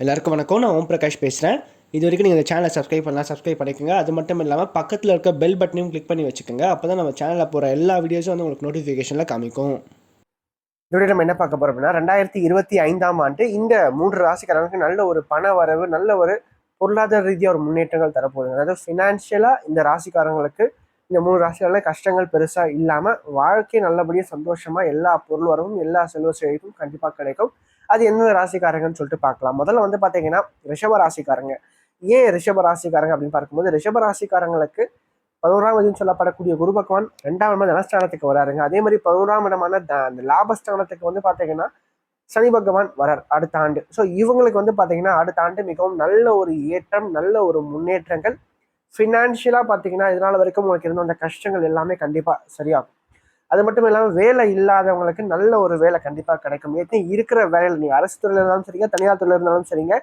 எல்லாருக்கும் வணக்கம். நான் ஓம் பிரகாஷ் பேசுகிறேன் இது வரைக்கும் நீங்கள் இந்த சேனலை சப்ஸ்கிரைப் பண்ணலாம் சப்ஸ்கிரைப் பண்ணிக்கோங்க. அது மட்டும் இல்லாமல் பக்கத்தில் இருக்க பெல் பட்டனையும் கிளிக் பண்ணி வச்சுக்கோங்க. அப்போ தான் நம்ம சேனலில் போகிற எல்லா வீடியோஸும் வந்து உங்களுக்கு நோட்டிஃபிகேஷனில் காமிக்கும். இதோட நம்ம என்ன பார்க்க போகிறோம் அப்படின்னா ரெண்டாயிரத்தி இருபத்தி ஐந்தாம் ஆண்டு இந்த மூன்று ராசிக்காரங்களுக்கு நல்ல ஒரு பண வரவு நல்ல ஒரு பொருளாதார ரீதியாக ஒரு முன்னேற்றங்கள் தரப்போகுது. அதாவது ஃபினான்ஷியலாக இந்த ராசிக்காரங்களுக்கு இந்த மூணு ராசிகளில் கஷ்டங்கள் பெருசாக இல்லாமல் வாழ்க்கை நல்லபடியாக சந்தோஷமாக எல்லா பொருள் வரவும் எல்லா செல்வ செழிப்பும் கண்டிப்பாக கிடைக்கும். அது எந்தெந்த ராசிக்காரங்கன்னு சொல்லிட்டு பார்க்கலாம். முதல்ல வந்து பார்த்தீங்கன்னா ரிஷப ராசிக்காரங்க. ஏன் ரிஷப ராசிக்காரங்க அப்படின்னு பார்க்கும்போது ரிஷப ராசிக்காரங்களுக்கு பதினோராம் இடம்னு சொல்லப்படக்கூடிய குரு பகவான் ரெண்டாம் இடம் தனஸ்தானத்துக்கு வராருங்க. அதே மாதிரி பதினோராம் இடமான த- அந்த லாபஸ்தானத்துக்கு வந்து பார்த்தீங்கன்னா சனி பகவான் வரார் அடுத்த ஆண்டு. ஸோ இவங்களுக்கு வந்து பார்த்தீங்கன்னா அடுத்த ஆண்டு மிகவும் நல்ல ஒரு ஏற்றம் நல்ல ஒரு முன்னேற்றங்கள். ஃபினான்ஷியலாக பார்த்தீங்கன்னா இதனால வரைக்கும் உங்களுக்கு இருந்த அந்த கஷ்டங்கள் எல்லாமே கண்டிப்பாக சரியாகும். அது மட்டும் இல்லாமல் வேலை இல்லாதவங்களுக்கு நல்ல ஒரு வேலை கண்டிப்பாக கிடைக்கும். ஏற்கனவே இருக்கிற வேலையில் நீங்கள் அரசு துறையில் இருந்தாலும் சரிங்க தனியார் துறையில் இருந்தாலும் சரிங்க.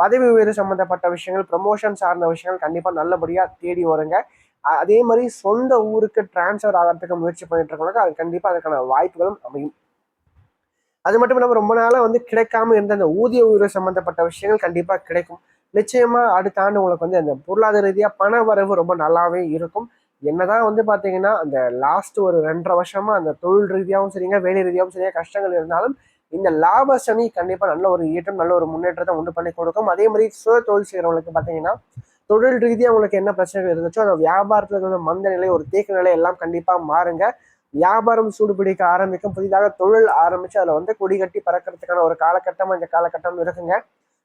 பதவி உயர்வு சம்மந்தப்பட்ட விஷயங்கள் ப்ரமோஷன் சார்ந்த விஷயங்கள் கண்டிப்பாக நல்லபடியாக தேடி வருங்க. அதே மாதிரி சொந்த ஊருக்கு டிரான்ஸ்ஃபர் ஆகிறதுக்கு முயற்சி பண்ணிட்டு இருக்கவங்களுக்கு அது கண்டிப்பாக அதுக்கான வாய்ப்புகளும் அமையும். அது மட்டும் இல்லாமல் ரொம்ப நாளாக வந்து கிடைக்காம இருந்த அந்த ஊதிய உயர்வு சம்மந்தப்பட்ட விஷயங்கள் கண்டிப்பாக கிடைக்கும். நிச்சயமாக அடுத்த ஆண்டு உங்களுக்கு வந்து அந்த பொருளாதார ரீதியாக பண வரவு ரொம்ப நல்லாவே இருக்கும். என்னதான் வந்து பார்த்தீங்கன்னா அந்த லாஸ்ட் ஒரு ரெண்டரை வருஷமா அந்த தொழில் ரீதியாகவும் சரிங்க வேலை ரீதியாகவும் சரிங்க கஷ்டங்கள் இருந்தாலும் இந்த லாப சனி கண்டிப்பாக நல்ல ஒரு ஏற்றம் நல்ல ஒரு முன்னேற்றத்தை உண்டு பண்ணி கொடுக்கும். அதே மாதிரி சுய தொழில் செய்கிறவங்களுக்கு பார்த்தீங்கன்னா தொழில் ரீதியாக உங்களுக்கு என்ன பிரச்சனைகள் இருந்துச்சோ அந்த வியாபாரத்தில் இருக்கிற மந்த நிலை ஒரு தேக்க நிலை எல்லாம் கண்டிப்பாக மாறுங்க. வியாபாரம் சூடுபிடிக்க ஆரம்பிக்கும் புதிதாக தொழில் ஆரம்பித்து அதில் வந்து கொடி கட்டி பறக்கிறதுக்கான ஒரு காலகட்டம் இந்த காலகட்டம் இருக்குங்க.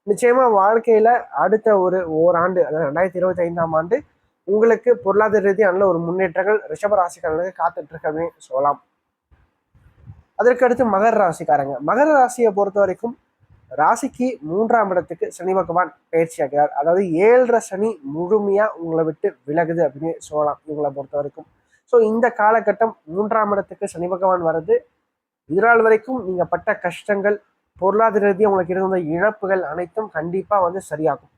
நிச்சயமாக வாழ்க்கையில் அடுத்த ஒரு ஓராண்டு அதாவது ரெண்டாயிரத்தி இருபத்தி ஐந்தாம் ஆண்டு உங்களுக்கு பொருளாதார ரீதியாக நல்ல ஒரு முன்னேற்றங்கள் ரிஷபராசிக்காரர்களுக்கு காத்துட்டு அப்படின்னு சொல்லலாம். அதற்கு அடுத்து மகர ராசிக்காரங்க. மகர ராசியை பொறுத்த வரைக்கும் ராசிக்கு மூன்றாம் இடத்துக்கு சனி பகவான் பயிற்சி ஆகிறார். அதாவது ஏழரை சனி முழுமையாக உங்களை விட்டு விலகுது அப்படின்னு சொல்லலாம் இவங்களை பொறுத்த வரைக்கும். ஸோ இந்த காலகட்டம் மூன்றாம் இடத்துக்கு சனி பகவான் வர்றது. இதனால் வரைக்கும் நீங்கள் பட்ட கஷ்டங்கள் பொருளாதார ரீதியாக உங்களுக்கு இருந்த இழப்புகள் அனைத்தும் கண்டிப்பாக வந்து சரியாகும்.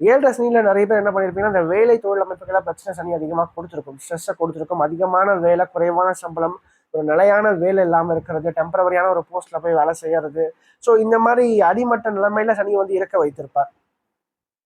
ஏழரை சனியில் நிறைய பேர் என்ன பண்ணியிருப்பீங்கன்னா அந்த வேலை தொழில் அமைப்புகளை பிரச்சனை சனி அதிகமாக கொடுத்துருக்கும். ஸ்ட்ரெஸ்ஸை கொடுத்துருக்கும். அதிகமான வேலை குறைவான சம்பளம் ஒரு நிலையான வேலை இல்லாமல் இருக்கிறது டெம்பரவரியான ஒரு போஸ்ட்டில் போய் வேலை செய்யறது. ஸோ இந்த மாதிரி அடிமட்ட நிலைமையில சனி வந்து இருக்க வைத்திருப்பார்.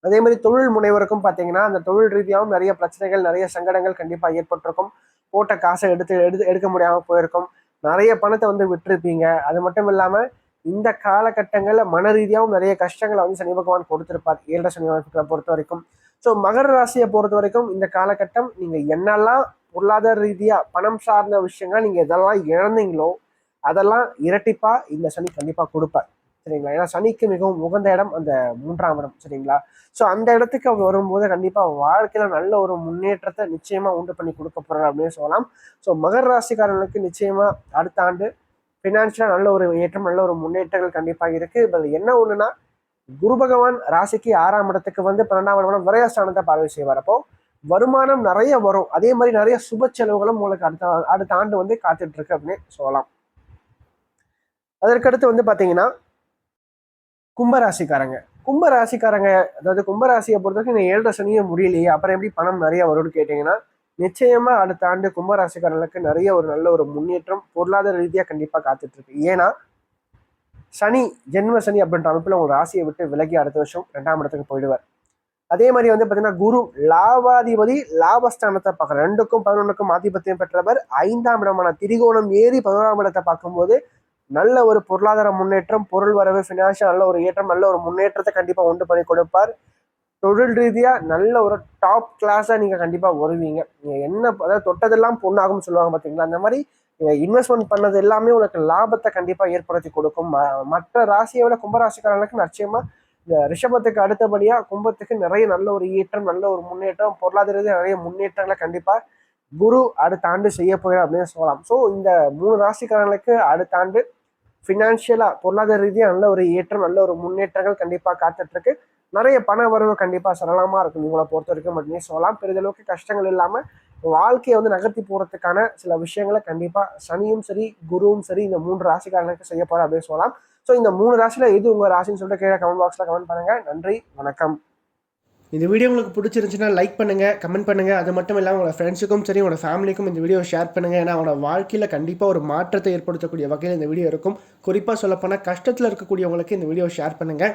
அதே மாதிரி தொழில் முனைவருக்கும் பார்த்தீங்கன்னா அந்த தொழில் ரீதியாகவும் நிறைய பிரச்சனைகள் நிறைய சங்கடங்கள் கண்டிப்பாக ஏற்பட்டிருக்கும். போட்ட காசை எடுத்து எடுத்து எடுக்க முடியாமல் போயிருக்கும். நிறைய பணத்தை வந்து விட்டுருப்பீங்க. அது மட்டும் இல்லாமல் இந்த காலகட்டங்களில் மன ரீதியாகவும் நிறைய கஷ்டங்களை வந்து சனி பகவான் கொடுத்துருப்பார். ஏழரை சனி வாய்ப்புகளை பொறுத்த வரைக்கும். ஸோ மகர ராசியை பொறுத்த வரைக்கும் இந்த காலகட்டம் நீங்கள் என்னெல்லாம் பொருளாதார ரீதியாக பணம் சார்ந்த விஷயங்கள் நீங்கள் எதெல்லாம் இழந்தீங்களோ அதெல்லாம் இரட்டிப்பாக இந்த சனி கண்டிப்பாக கொடுப்பார். சரிங்களா? ஏன்னா சனிக்கு மிகவும் உகந்த இடம் அந்த மூன்றாம் இடம். சரிங்களா? ஸோ அந்த இடத்துக்கு அவர் வரும்போது கண்டிப்பாக வாழ்க்கையில் நல்ல ஒரு முன்னேற்றத்தை நிச்சயமாக உண்டு பண்ணி கொடுக்க போகிறார் அப்படின்னு சொல்லலாம். ஸோ மகர ராசிக்காரர்களுக்கு நிச்சயமாக அடுத்த ஆண்டு ஃபினான்ஷியலாக நல்ல ஒரு ஏற்றம் நல்ல ஒரு முன்னேற்றங்கள் கண்டிப்பாக இருக்குது பட் என்ன ஒன்றுனா குரு பகவான் ராசிக்கு ஆறாம் இடத்துக்கு வந்து பன்னெண்டாம் இடம் விரயஸ்தானத்தை பார்வை செய்வார். அப்போ வருமானம் நிறைய வரும். அதே மாதிரி நிறைய சுப செலவுகளும் உங்களுக்கு அடுத்த அடுத்த ஆண்டு வந்து காத்துட்டு இருக்கு அப்படின்னு சொல்லலாம். அதற்கடுத்து வந்து பார்த்தீங்கன்னா கும்பராசிக்காரங்க. கும்பராசிக்காரங்க அதாவது கும்பராசியை பொறுத்த வரைக்கும் ஏழரை சனியை முடியலையே. அப்புறம் எப்படி பணம் நிறைய வரும்னு கேட்டிங்கன்னா நிச்சயமா அடுத்த ஆண்டு கும்பராசிக்காரர்களுக்கு நிறைய ஒரு நல்ல ஒரு முன்னேற்றம் பொருளாதார ரீதியாக கண்டிப்பாக காத்துட்டு இருக்கு. ஏன்னா சனி ஜென்ம சனி அப்படின்ற அமைப்பில் உங்கள் ராசியை விட்டு விலகி அடுத்த வருஷம் ரெண்டாம் இடத்துக்கு போயிடுவார். அதே மாதிரி வந்து பார்த்தீங்கன்னா குரு லாபாதிபதி லாபஸ்தானத்தை பார்க்குற ரெண்டுக்கும் பதினொன்றுக்கும் ஆதிபத்தியம் பெற்றவர் ஐந்தாம் இடமான திரிகோணம் ஏறி பதினோராம் இடத்தை பார்க்கும்போது நல்ல ஒரு பொருளாதார முன்னேற்றம் பொருள் வரவு ஃபினான்ஷியல் நல்ல ஒரு ஏற்றம் நல்ல ஒரு முன்னேற்றத்தை கண்டிப்பாக உண்டு பண்ணி கொடுப்பார். தொழில் ரீதியாக நல்ல ஒரு டாப் கிளாஸாக நீங்கள் கண்டிப்பாக வருவீங்க. நீங்கள் என்ன அதாவது தொட்டதெல்லாம் பொண்ணாகும்னு சொல்லுவாங்க பார்த்தீங்களா அந்த மாதிரி நீங்கள் இன்வெஸ்ட்மெண்ட் பண்ணது எல்லாமே உங்களுக்கு லாபத்தை கண்டிப்பாக ஏற்படுத்தி கொடுக்கும். ம- மற்ற ராசியை விட கும்பராசிக்காரர்களுக்கு நிச்சயமாக இந்த ரிஷபத்துக்கு அடுத்தபடியாக கும்பத்துக்கு நிறைய நல்ல ஒரு ஏற்றம் நல்ல ஒரு முன்னேற்றம் பொருளாதார நிறைய முன்னேற்றங்களை கண்டிப்பாக குரு அடுத்த ஆண்டு செய்ய போகிறார் அப்படின்னு சொல்லலாம். ஸோ இந்த மூணு ராசிக்காரர்களுக்கு அடுத்த ஆண்டு ஃபினான்ஷியலாக பொருளாதார ரீதியாக நல்ல ஒரு ஏற்றம் நல்ல ஒரு முன்னேற்றங்கள் கண்டிப்பாக காத்துட்ருக்கு நிறைய பண வரவு கண்டிப்பாக சரளமாக இருக்கும். இவங்களை பொறுத்த வரைக்கும் மட்டுமே சொல்லலாம். பெரிதளவுக்கு கஷ்டங்கள் இல்லாமல் வாழ்க்கையை வந்து நகர்த்தி போகிறதுக்கான சில விஷயங்களை கண்டிப்பாக சனியும் சரி குருவும் சரி இந்த மூன்று ராசிக்காரனுக்கு செய்ய போகிற அப்படின்னு சொல்லலாம். ஸோ இந்த மூணு ராசியில் எது உங்கள் ராசின்னு சொல்லிட்டு கீழே கமெண்ட் பாக்ஸில் கமெண்ட் பண்ணுங்கள் நன்றி வணக்கம். இந்த வீடியோ உங்களுக்கு பிடிச்சிருந்துச்சுன்னா லைக் பண்ணுங்கள் கமெண்ட் பண்ணுங்கள் அது மட்டும் இல்லாமல் உங்களோட ஃப்ரெண்ட்ஸுக்கும் சரி உங்களோட ஃபேமிலிக்கும் இந்த வீடியோ ஷேர் பண்ணுங்கள் ஏன்னா அவங்களோட வாழ்க்கையில் கண்டிப்பாக ஒரு மாற்றத்தை ஏற்படுத்தக்கூடிய வகையில் இந்த வீடியோ இருக்கும். குறிப்பாக சொல்லப்போனால் கஷ்டத்தில் இருக்கக்கூடியவங்களுக்கு இந்த வீடியோ ஷேர் பண்ணுங்கள்